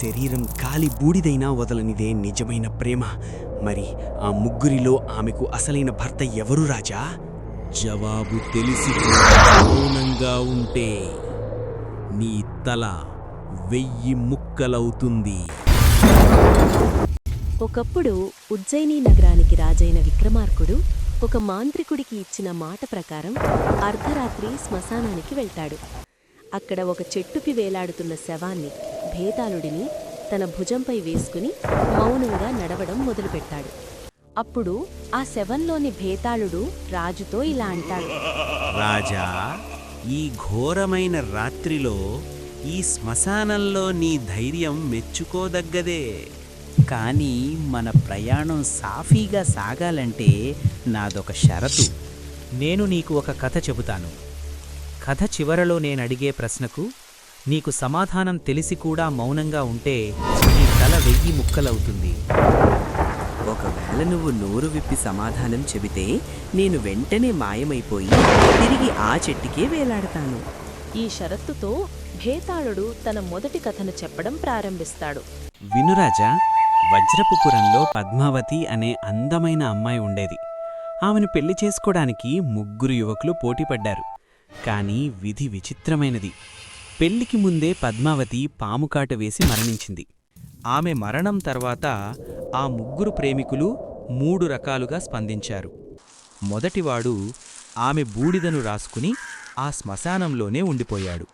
శరీరం కాలి బూడిదైనా వదలనిదే నిజమైన ప్రేమ. మరి ఆ ముగ్గురిలో ఆమెకు అసలైన భర్త ఎవరు రాజా? జవాబు తెలిసి మౌనంగా ఉంటే నీ తల వెయ్యి ముక్కలవుతుంది. ఒకప్పుడు ఉజ్జయిని నగరానికి రాజైన విక్రమార్కుడు ఒక మాంత్రికుడికి ఇచ్చిన మాట ప్రకారం అర్ధరాత్రి శ్మశానానికి వెళ్తాడు. అక్కడ ఒక చెట్టుకి వేలాడుతున్న శవాన్ని భేతాళుడిని తన భుజంపై వేసుకుని మౌనంగా నడవడం మొదలుపెట్టాడు. అప్పుడు ఆ శవంలోని భేతాళుడు రాజుతో ఇలా అంటాడు. రాజా ఈ ఘోరమైన రాత్రిలో ఈ శ్మశానంలో నీ ధైర్యం మెచ్చుకోదగ్గదే. కానీ మన ప్రయాణం సాఫీగా సాగాలంటే నాదొక షరతు. నేను నీకు ఒక కథ చెబుతాను. కథ చివరలో నేనడిగే ప్రశ్నకు నీకు సమాధానం తెలిసి కూడా మౌనంగా ఉంటే నీ తల వెయ్యి ముక్కలవుతుంది. ఒకవేళ నువ్వు నోరు విప్పి సమాధానం చెబితే నేను వెంటనే మాయమైపోయి తిరిగి ఆ చెట్టుకే వేలాడతాను. ఈ షరతుతో భేతాళుడు తన మొదటి కథను చెప్పడం ప్రారంభిస్తాడు. వినురాజా వజ్రపుపురంలో పద్మావతి అనే అందమైన అమ్మాయి ఉండేది. ఆమెను పెళ్ళి చేసుకోవడానికి ముగ్గురు యువకులు పోటీపడ్డారు. కానీ విధి విచిత్రమైనది. పెళ్ళికి ముందే పద్మావతి పాముకాట వేసి మరణించింది. ఆమె మరణం తర్వాత ఆ ముగ్గురు ప్రేమికులు మూడు రకాలుగా స్పందించారు. మొదటివాడు ఆమె బూడిదను రాసుకుని ఆ శ్మశానంలోనే ఉండిపోయాడు.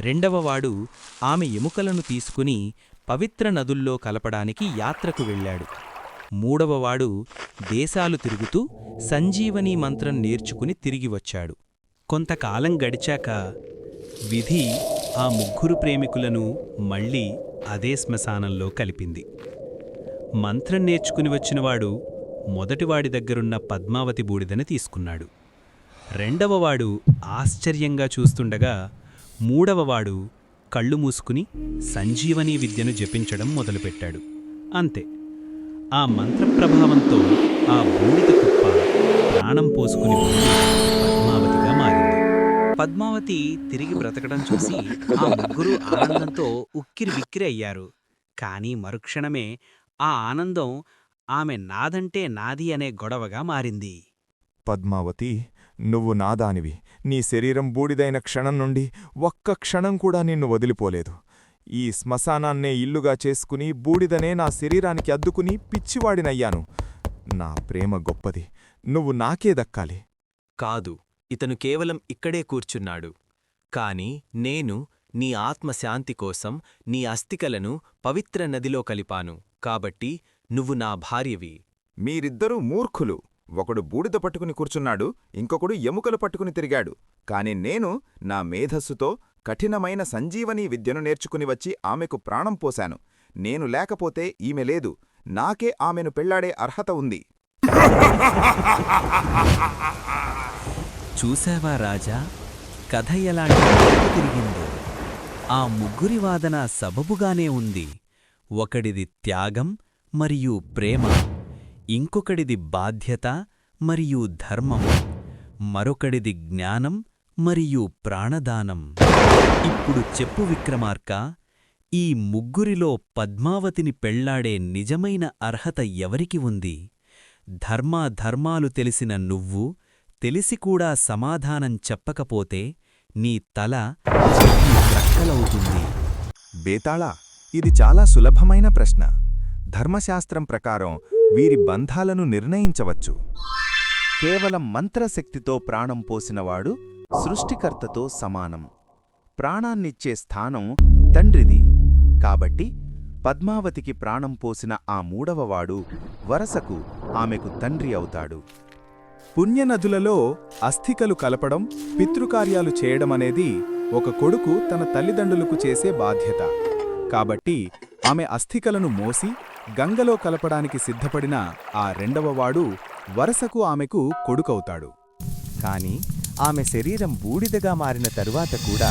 రెండవవాడు ఆమె ఎముకలను తీసుకుని పవిత్ర నదుల్లో కలపడానికి యాత్రకు వెళ్ళాడు. మూడవవాడు దేశాలు తిరుగుతూ సంజీవనీ మంత్రం నేర్చుకుని తిరిగి వచ్చాడు. కొంతకాలం గడిచాక విధి ఆ ముగ్గురు ప్రేమికులను మళ్ళీ అదే శ్మశానంలో కలిపింది. మంత్రం నేర్చుకుని వచ్చినవాడు మొదటివాడి దగ్గరున్న పద్మావతి బూడిదని తీసుకున్నాడు. రెండవవాడు ఆశ్చర్యంగా చూస్తుండగా మూడవవాడు కళ్ళు మూసుకుని సంజీవనీ విద్యను జపించడం మొదలుపెట్టాడు. అంతే. ఆ మంత్రప్రభావంతో ఆ బూడిద కుప్ప ప్రాణం పోసుకుని పద్మావతి తిరిగి బ్రతకడం చూసి ఆ ముగ్గురు ఆనందంతో ఉక్కిరి బిక్కిరి అయ్యారు. కానీ మరుక్షణమే ఆ ఆనందం ఆమె నాదంటే నాది అనే గొడవగా మారింది. పద్మావతి నువ్వు నాదానివి. నీ శరీరం బూడిదైన క్షణం నుండి ఒక్క క్షణం కూడా నిన్ను వదిలిపోలేదు. ఈ శ్మశానాన్నే ఇల్లుగా చేసుకుని బూడిదనే నా శరీరానికి అద్దుకుని పిచ్చివాడినయ్యాను. నా ప్రేమ గొప్పది. నువ్వు నాకే దక్కాలి. కాదు. ఇతను కేవలం ఇక్కడే కూర్చున్నాడు. కాని నేను నీ ఆత్మశాంతి కోసం నీ అస్థికలను పవిత్ర నదిలో కలిపాను. కాబట్టి నువ్వు నా భార్యవి. మీరిద్దరూ మూర్ఖులు. ఒకడు బూడిద పట్టుకుని కూర్చున్నాడు ఇంకొకడు ఎముకలు పట్టుకుని తిరిగాడు. కాని నేను నా మేధస్సుతో కఠినమైన సంజీవనీ విద్యను నేర్చుకుని వచ్చి ఆమెకు ప్రాణం పోశాను. నేను లేకపోతే ఈమె లేదు. నాకే ఆమెను పెళ్ళాడే అర్హత ఉంది. చూశావా రాజా? కథ ఎలాంటి తిరిగిందో. ఆ ముగ్గురి వాదన సబబుగానే ఉంది. ఒకడిది త్యాగం మరియు ప్రేమ. ఇంకొకడిది బాధ్యత మరియు ధర్మం. మరొకడిది జ్ఞానం మరియు ప్రాణదానం. ఇప్పుడు చెప్పు విక్రమార్క ఈ ముగ్గురిలో పద్మావతిని పెళ్ళాడే నిజమైన అర్హత ఎవరికి ఉంది? ధర్మాధర్మాలు తెలిసిన నువ్వు తెలిసి కూడా సమాధానం చెప్పకపోతే నీ తల ప్రక్కలవుతుంది. బేతాళా ఇది చాలా సులభమైన ప్రశ్న. ధర్మశాస్త్రం ప్రకారం వీరి బంధాలను నిర్ణయించవచ్చు. కేవలం మంత్రశక్తితో ప్రాణం పోసినవాడు సృష్టికర్తతో సమానం. ప్రాణాన్నిచ్చే స్థానం తండ్రిది. కాబట్టి పద్మావతికి ప్రాణం పోసిన ఆ మూడవవాడు వరసకు ఆమెకు తండ్రి అవుతాడు. పుణ్యనదులలో అస్థికలు కలపడం పితృకార్యాలు చేయడమనేది ఒక కొడుకు తన తల్లిదండ్రులకు చేసే బాధ్యత. కాబట్టి ఆమె అస్థికలను మోసి గంగలో కలపడానికి సిద్ధపడిన ఆ రెండవవాడు వరసకు ఆమెకు కొడుకవుతాడు. కాని ఆమె శరీరం బూడిదగా మారిన తరువాత కూడా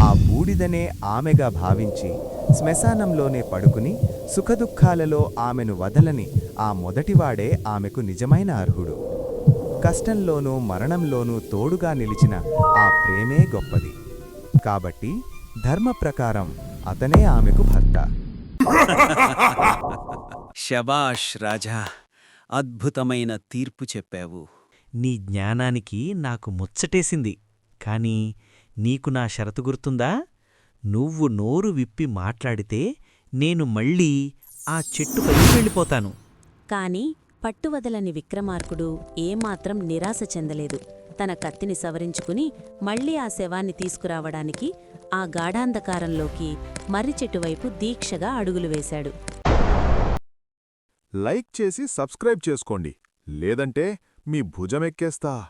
ఆ బూడిదనే ఆమెగా భావించి శ్మశానంలోనే పడుకుని సుఖదుఖాలలో ఆమెను వదలని ఆ మొదటివాడే ఆమెకు నిజమైన అర్హుడు. కష్టంలోనూ మరణంలోనూ తోడుగా నిలిచిన ఆ ప్రేమే గొప్పది. కాబట్టి ధర్మ ప్రకారం అతనే ఆమెకు భర్త. శబాష్ రాజా అద్భుతమైన తీర్పు చెప్పావు. నీ జ్ఞానానికి నాకు ముచ్చటేసింది. కాని నీకు నా షరతు గుర్తుందా? నువ్వు నోరు విప్పి మాట్లాడితే నేను మళ్ళీ ఆ చెట్టుపైకి వెళ్ళిపోతాను. కాని పట్టువదలని విక్రమార్కుడు ఏమాత్రం నిరాశ చెందలేదు. తన కత్తిని సవరించుకుని మళ్ళీ ఆ శవాన్ని తీసుకురావడానికి ఆ గాఢాంధకారంలోకి మర్రి చెట్టువైపు దీక్షగా అడుగులు వేశాడు. లైక్ చేసి సబ్స్క్రైబ్ చేసుకోండి. లేదంటే మీ భుజమెక్కేస్తా.